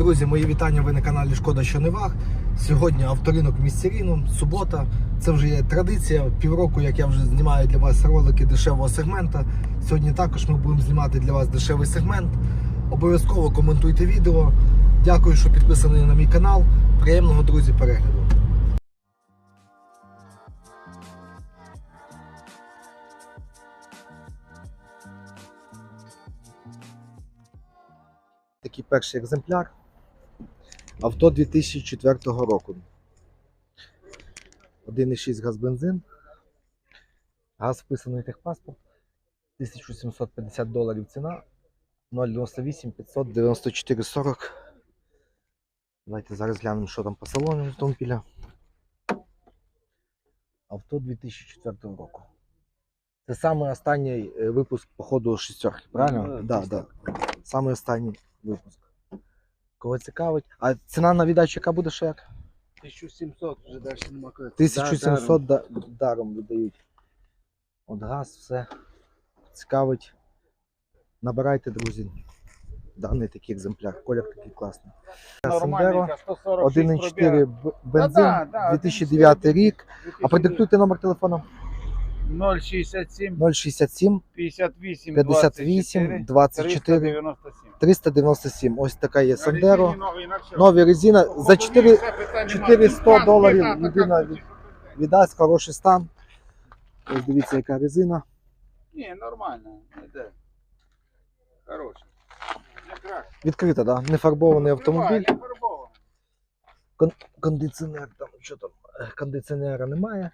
Друзі, мої вітання. Ви на каналі Шкода що не ваг. Сьогодні авторинок в місті Рівно, субота. Це вже є традиція. Півроку, як я вже знімаю для вас ролики дешевого сегмента. Сьогодні також ми будемо знімати для вас дешевий сегмент. Обов'язково коментуйте відео. Дякую, що підписані на мій канал. Приємного друзі перегляду. Такий перший екземпляр. Авто 2004 року. 1,6 газ бензин. Газ вписаний техпаспорт. 1750 доларів ціна. 098 594 40. Давайте зараз глянемо, що там по салону автомобіля. Авто 2004 року. Це саме останній е, випуск по ходу шістерки, правильно? Ну, да, десь да. Саме останній випуск. Кого цікавить. А ціна на віддачу яка буде ще як? 1700 вже далі нема коли. 1700 да, даром видають. От газ, все. Цікавить. Набирайте, друзі. Даний такий екземпляр. Колір такий класний. Сандеро 1,4 б- бензин, да, да, 2009 рік. А 2009. продиктуйте номер телефону 067 067 58 58 24 397. 397. Ось така є Сандеро. Нові резина за 4, все, питань нема. 400 доларів людина від- віддасть хороший стан. Ось дивіться, яка резина. Ні, нормально. Не краще. Відкрита, да? не фарбований автомобіль. Фарбовано. Кондиціонер там, що там, е, кондиціонера немає,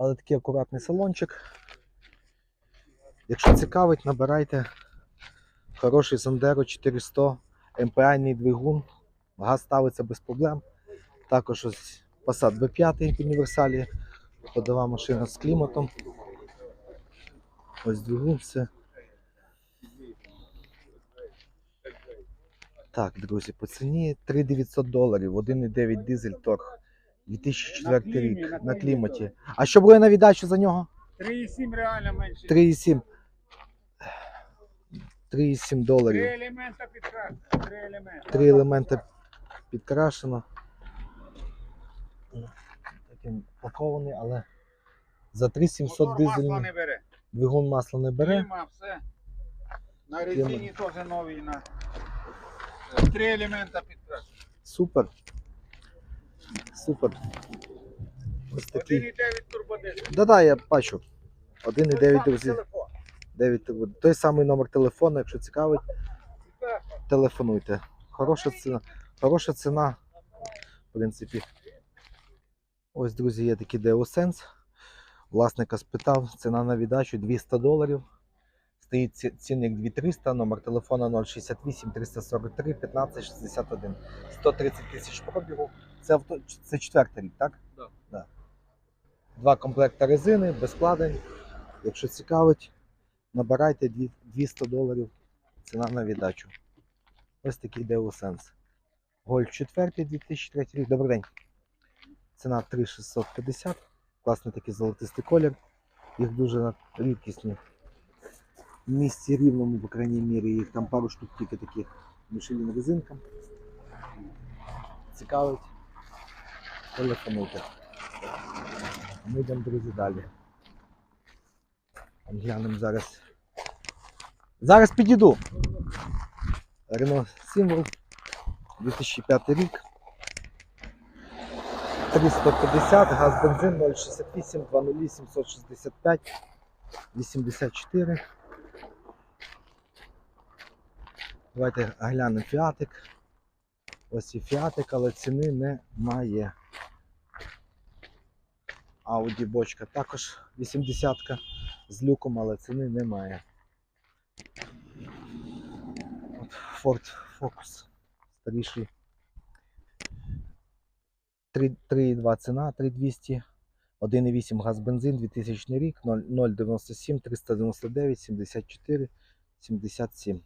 але такий акуратний салончик. Якщо цікавить, набирайте хороший Sandero 400, МПА-ний двигун, газ ставиться без проблем. Також ось Passat B5 в універсалі, ходова машина з кліматом. Ось двигун, все. Так, друзі, по ціні 3900 доларів, 1,9 дизель торг. 2004 На клімі, рік на на кліматі. А що буде на віддачу за нього? 3,7 реально менше. 3,7. 3,7 Три доларів. елемента. Три елемента. Три елементи підкрашено. Такий пакований, але за 3700 Мотор масла дизельний не бере. двигун масла не бере. Кліма, все. На резині теж новий на. Е, Три елемента підкрасили. Супер. Супер. Ось. 1,9 турбодизель. Да-да, я бачу. 1,9 Сам друзі. 9 буде. Той самий номер телефону, якщо цікавить, телефонуйте. Хороша ціна. Хороша ціна, в принципі. Ось, друзі, є такий DeoSense. Власника спитав, ціна на віддачу 200 доларів. Стоїть ці- цінник 2300, номер телефона 068 343 15 61. 130 тисяч пробігу. Це, авто, це четвертий рік, так? Да. Да. Два комплекти резини, без складень. Якщо цікавить, набирайте 200 доларів ціна на віддачу. Ось такий DeoSense. Гольф 4 2003 рік. Добрий день. Ціна 3650. Класний такий золотистий колір. Їх дуже рідкісні. В місті рівному, по крайній мірі, їх там пару штук тільки таких мішелін резинка. Цікавить. Телефонуйте. Ми йдемо, друзі, далі. Глянемо зараз. Зараз підійду. Renault Символ 2005 рік. 350, газ бензин 068, 20 765, 84. Давайте глянемо фіатик. Ось і фіатик, але ціни немає. Audi бочка також 80-ка з люком, але ціни немає. От Ford Focus старіший. 3,2 ціна, 3200, 1,8 газ бензин, 2000 рік, 0,97, 399, 74, 77.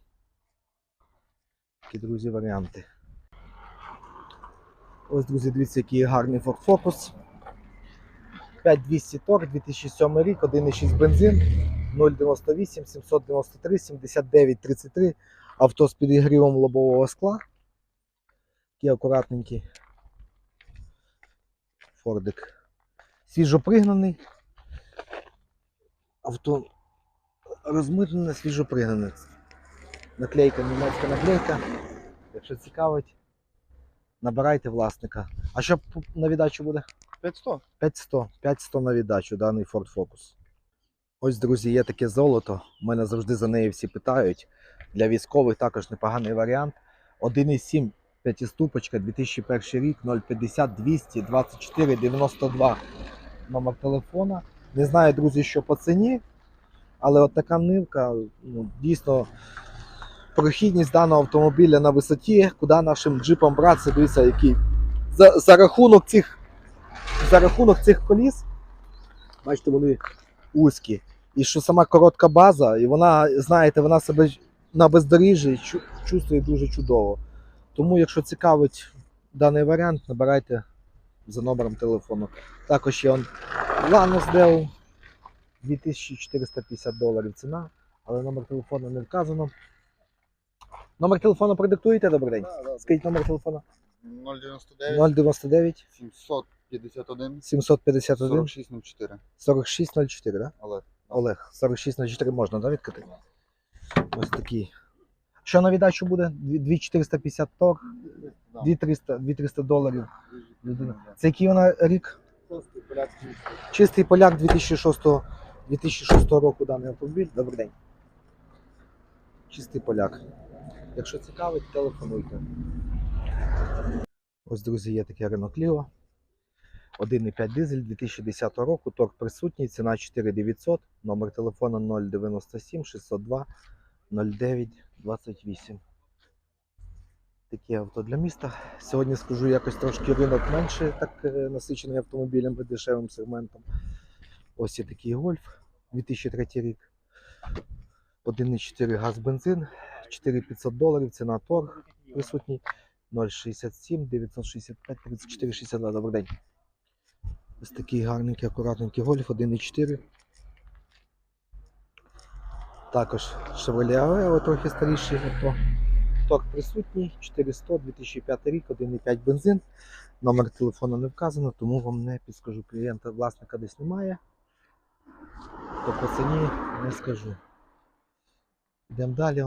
Такі, друзі, варіанти. Ось, друзі, дивіться, який гарний Ford Focus. 5200 торг, 2007 рік, 1,6 бензин, 0,98, 793, 79, 33. Авто з підігрівом лобового скла. Такий акуратненький. Фордик. Свіжопригнаний. Авто розмитнене, свіжопригнане. Наклейка, німецька наклейка. Якщо цікавить, набирайте власника. А що на віддачу буде? 500. 500. 500 на віддачу, даний Ford Focus. Ось, друзі, є таке золото. Мене завжди за неї всі питають. Для військових також непоганий варіант. 1,7 п'ятиступочка, 2001 рік, 050 200 24 92 номер телефона. Не знаю, друзі, що по ціні, але от така нивка, ну, дійсно, прохідність даного автомобіля на висоті, куди нашим джипам братися, дивіться, який. За, за рахунок цих за рахунок цих коліс, бачите, вони вузькі. І що сама коротка база, і вона, знаєте, вона себе на бездоріжжі чу- чувствує дуже чудово. Тому, якщо цікавить даний варіант, набирайте за номером телефону. Також є он Lanos Deo 2450 доларів ціна, але номер телефону не вказано. Номер телефону продиктуєте, добрий день? Скажіть номер телефону 099 099 751 751 4604. 4604, да? Але Олег, 4604 можна, да, відкрити? Ось такий. Що на віддачу буде? 2450 торг, 2300, 2300 доларів. Це який вона рік? Чистий поляк 2006, 2006 року даний автомобіль. Добрий день. Чистий поляк. Якщо цікавить, телефонуйте. Ось, друзі, є таке Renault Clio. 1,5 дизель 2010 року, торг присутній, ціна 4900, номер телефону 097 602 09 28. Таке авто для міста. Сьогодні скажу якось трошки ринок менше, так е, насичений автомобілями дешевим сегментом. Ось є такий гольф 2003 рік. 1,4 газ бензин, 4500 доларів, ціна торг присутній 067 965 34 62. Добрий день. Ось такий гарненький, акуратненький гольф 1,4. Також Chevrolet Aveo, трохи старіший авто. Торг присутній, 400, 2005 рік, 1,5 бензин. Номер телефону не вказано, тому вам не підскажу. Клієнта власника десь немає. То по ціні не скажу. Йдемо далі.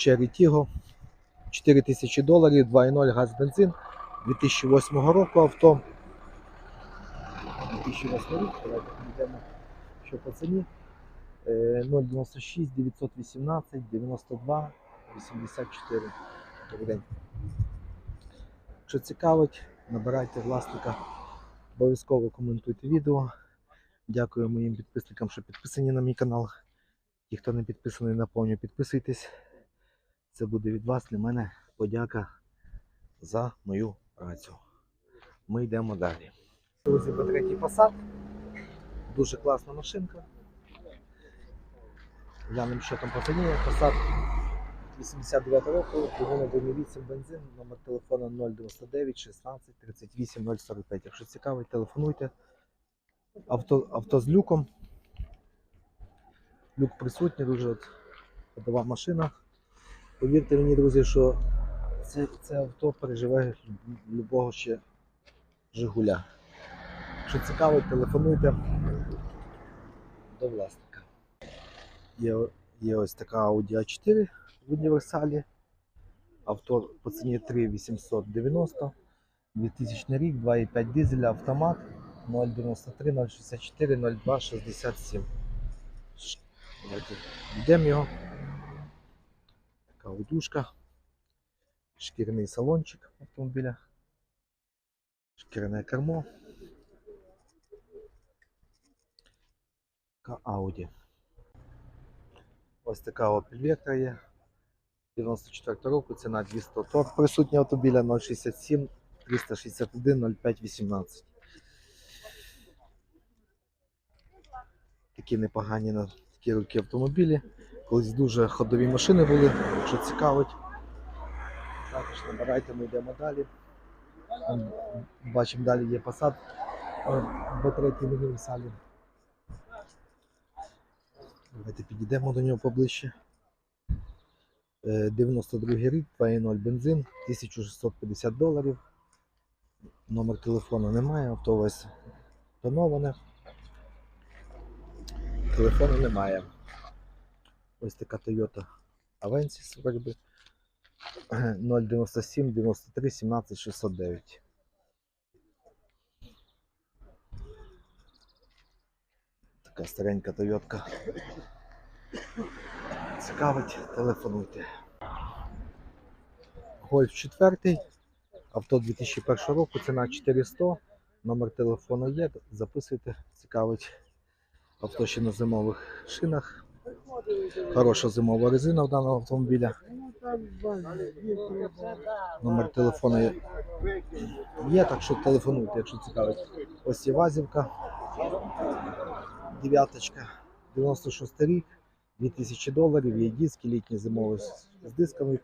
Cherry Tiggo. 4000 доларів, 2,0 газ бензин. 2008 року авто. 2008 рік, давайте підійдемо, що по ціні. Е, 096 918 92 84. Добрий день. Якщо цікавить, набирайте власника. Обов'язково коментуйте відео. Дякую моїм підписникам, що підписані на мій канал. Ті, хто не підписаний, наповню, підписуйтесь. Це буде від вас для мене подяка за мою працю. Ми йдемо далі. Друзі, по третій посад. Дуже класна машинка. Глянемо, що там по ціні. Посад 89 року, двигун 1.8 бензин, номер телефону 099 16 38 045. Якщо цікавить, телефонуйте. Авто, авто з люком. Люк присутній, дуже от ходова машина. Повірте мені, друзі, що це, це авто переживе любого ще Жигуля. Якщо цікавить, телефонуйте до власника. Є, є ось така Audi A4 в універсалі. Авто по ціні 3890. 2000 рік, 2,5 дизеля, автомат 093 064 02 67. Йдемо його. Така удушка. Шкіряний салончик автомобіля. Шкіряне кермо. Така Audi. Ось така Opel є. 94 року, ціна 200 торг. Присутня автомобіля 067 361 05 18. Такі непогані на такі роки автомобілі. Колись дуже ходові машини були, якщо цікавить. Також набирайте, ми йдемо далі. Бачимо, далі є посад в третій універсалі. Давайте підійдемо до нього поближче. Е, 92 рік, 2.0 бензин, 1650 доларів. Номер телефону немає, авто весь тоноване. Телефону немає. Ось така Toyota Avensis вроді. 097 93 17 609. Така старенька Тойотка. Цікавить, телефонуйте. Гольф 4. Авто 2001 року, ціна 400. Номер телефону є. Записуйте, цікавить. Авто ще на зимових шинах. Хороша зимова резина в даного автомобіля. Номер телефону є- так що телефонуйте, якщо цікавить. Ось є Вазівка. Дев'яточка. 96 рік. 2000 доларів, є диски, літні зимові з дисками.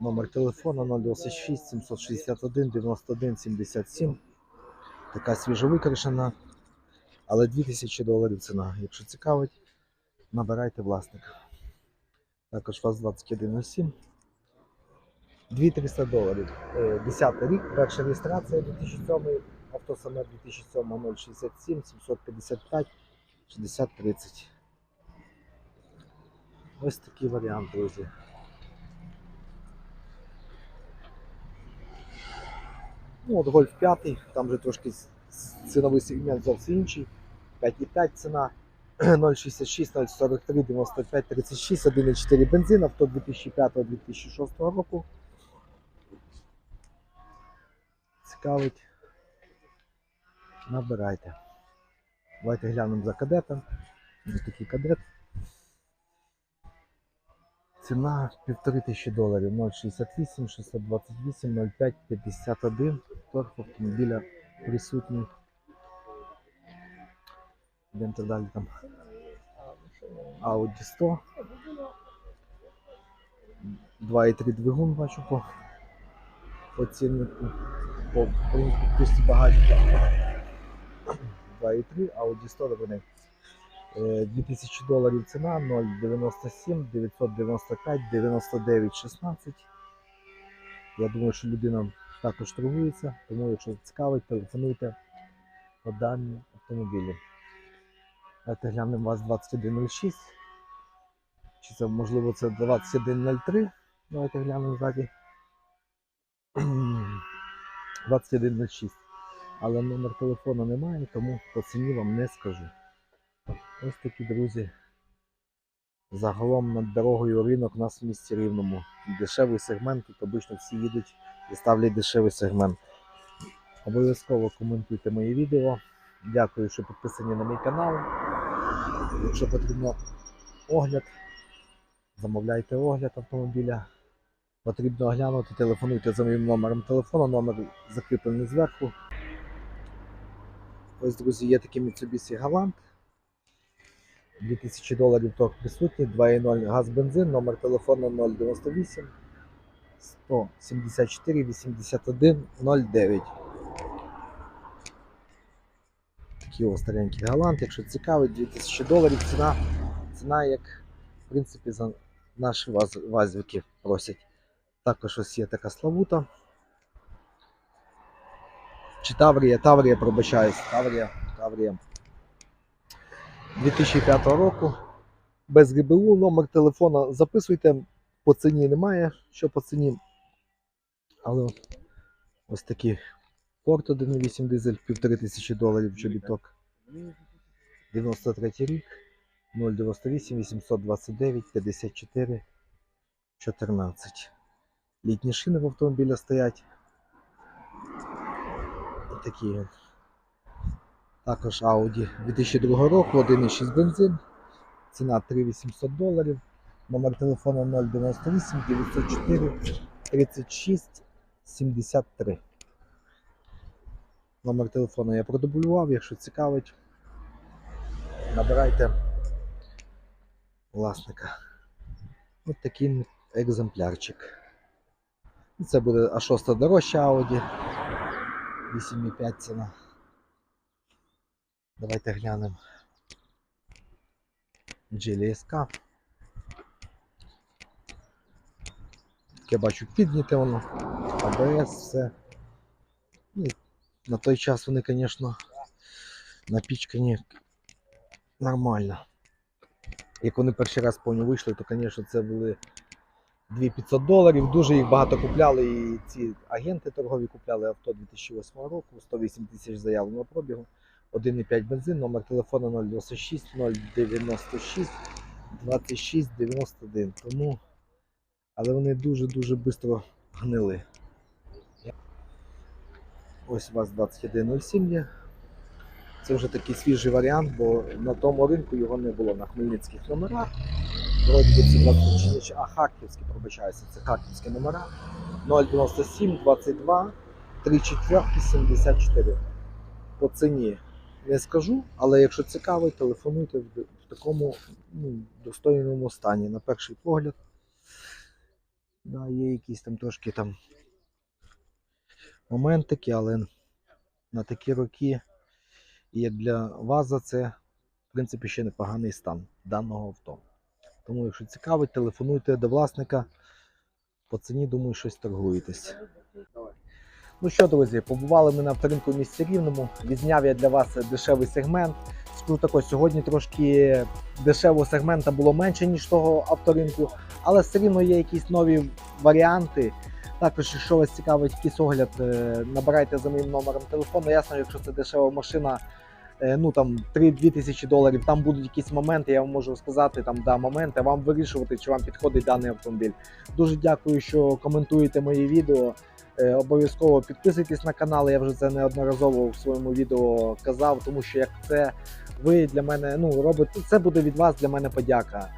Номер телефону 026 761 91 77. Така свіжовикрашена, але 2000 доларів ціна. Якщо цікавить, набирайте власника. Також ВАЗ 2107. 2300 доларів. Е, 10 рік, перша реєстрація 2007, авто саме 2007 067 755 60 30. Ось такий варіант, друзі. Ну, от Гольф 5, там вже трошки ціновий сегмент зовсім інший. 5,5 ціна. 066, 043, 95, 36, 1,4 бензин, авто 2005-2006 року. Цікавить. Набирайте. Давайте глянемо за кадетом. Ось такий кадет. Ціна 1500 доларів 068 628 05 51. Торг автомобіля присутній. Йдемо далі там. Audi 100. 2,3 двигун бачу по, по ціннику. По пусті багаті. 2,3, Audi 100 добрий. Е, 2000 доларів ціна 097 995 99 16. Я думаю, що людина також торгується, тому якщо цікавить, телефонуйте по дані автомобілі. Давайте глянемо вас 2106. Чи це можливо це 2103? Давайте глянемо ззаді. 2106. Але номер телефону немає, тому по ціні вам не скажу. Ось такі друзі. Загалом над дорогою ринок у нас в місті рівному. Дешевий сегмент, тут обично всі їдуть і ставлять дешевий сегмент. Обов'язково коментуйте мої відео. Дякую, що підписані на мій канал. Якщо потрібно огляд, замовляйте огляд автомобіля. Потрібно оглянути, телефонуйте за моїм номером телефону, номер закріплений зверху. Ось, друзі, є такий Mitsubishi Galant. 2000 доларів торг присутній, 2.0 газ бензин, номер телефону 098 174 81 09. Такий ось старенький галант, якщо цікавить, 2000 доларів ціна, ціна як в принципі за наші ваз, вазівки просять. Також ось є така славута. Чи Таврія, Таврія, пробачаюсь, Таврія, Таврія. 2005 року. Без ГБУ, номер телефона записуйте. По ціні немає, що по ціні. Але ось такий Ford 1.8 дизель, 1500 доларів чобіток. 93 рік, 098 829 54 14. Літні шини в автомобіля стоять. Такі. Також Audi 2002 року, 1,6 бензин. Ціна 3800 доларів. Номер телефону 098 904 36 73. Номер телефону я продублював, якщо цікавить, набирайте власника. Ось такий екземплярчик. Це буде А6 дорожча Audi. 8,5 ціна. Давайте глянемо. GLSK. я бачу, підняте воно. АБС, все. На той час вони, звісно, напічкані нормально. Як вони перший раз повні вийшли, то, звісно, це були 2500 доларів. Дуже їх багато купляли. І ці агенти торгові купляли авто 2008 року, 108 тисяч заявленого пробігу, 1,5 бензин, номер телефону 096 096 26 91. Тому, але вони дуже-дуже швидко гнили. Ось у вас 2107 є. Це вже такий свіжий варіант, бо на тому ринку його не було на хмельницьких номерах. Вроді би це 20, чи- чи- а харківські, пробачаюся, це харківські номера. 097 22 34 74. По ціні не скажу, але якщо цікавий, телефонуйте в такому ну, достойному стані. На перший погляд. Да, є якісь там трошки там моментики, але на такі роки, і для ВАЗа, це в принципі ще непоганий стан даного авто. Тому, якщо цікавить, телефонуйте до власника. По ціні, думаю, щось торгуєтесь. Ну що, друзі, побували ми на авторинку в місті Рівному. Відзняв я для вас дешевий сегмент. Скажу тако, сьогодні трошки дешевого сегмента було менше, ніж того авторинку, але все рівно є якісь нові варіанти. Також, якщо вас цікавить якийсь огляд, е, набирайте за моїм номером телефону. Ясно, якщо це дешева машина, е, ну там 3-2 тисячі доларів, там будуть якісь моменти, я вам можу сказати, там да, моменти, вам вирішувати, чи вам підходить даний автомобіль. Дуже дякую, що коментуєте мої відео. Е, Обов'язково підписуйтесь на канал, я вже це неодноразово в своєму відео казав, тому що як це ви для мене ну, робите, це буде від вас для мене подяка.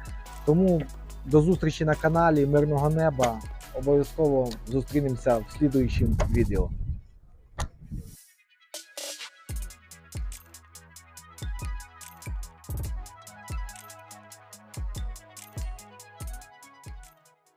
Тому до зустрічі на каналі, мирного неба. Обов'язково зустрінемося в слідуючому відео.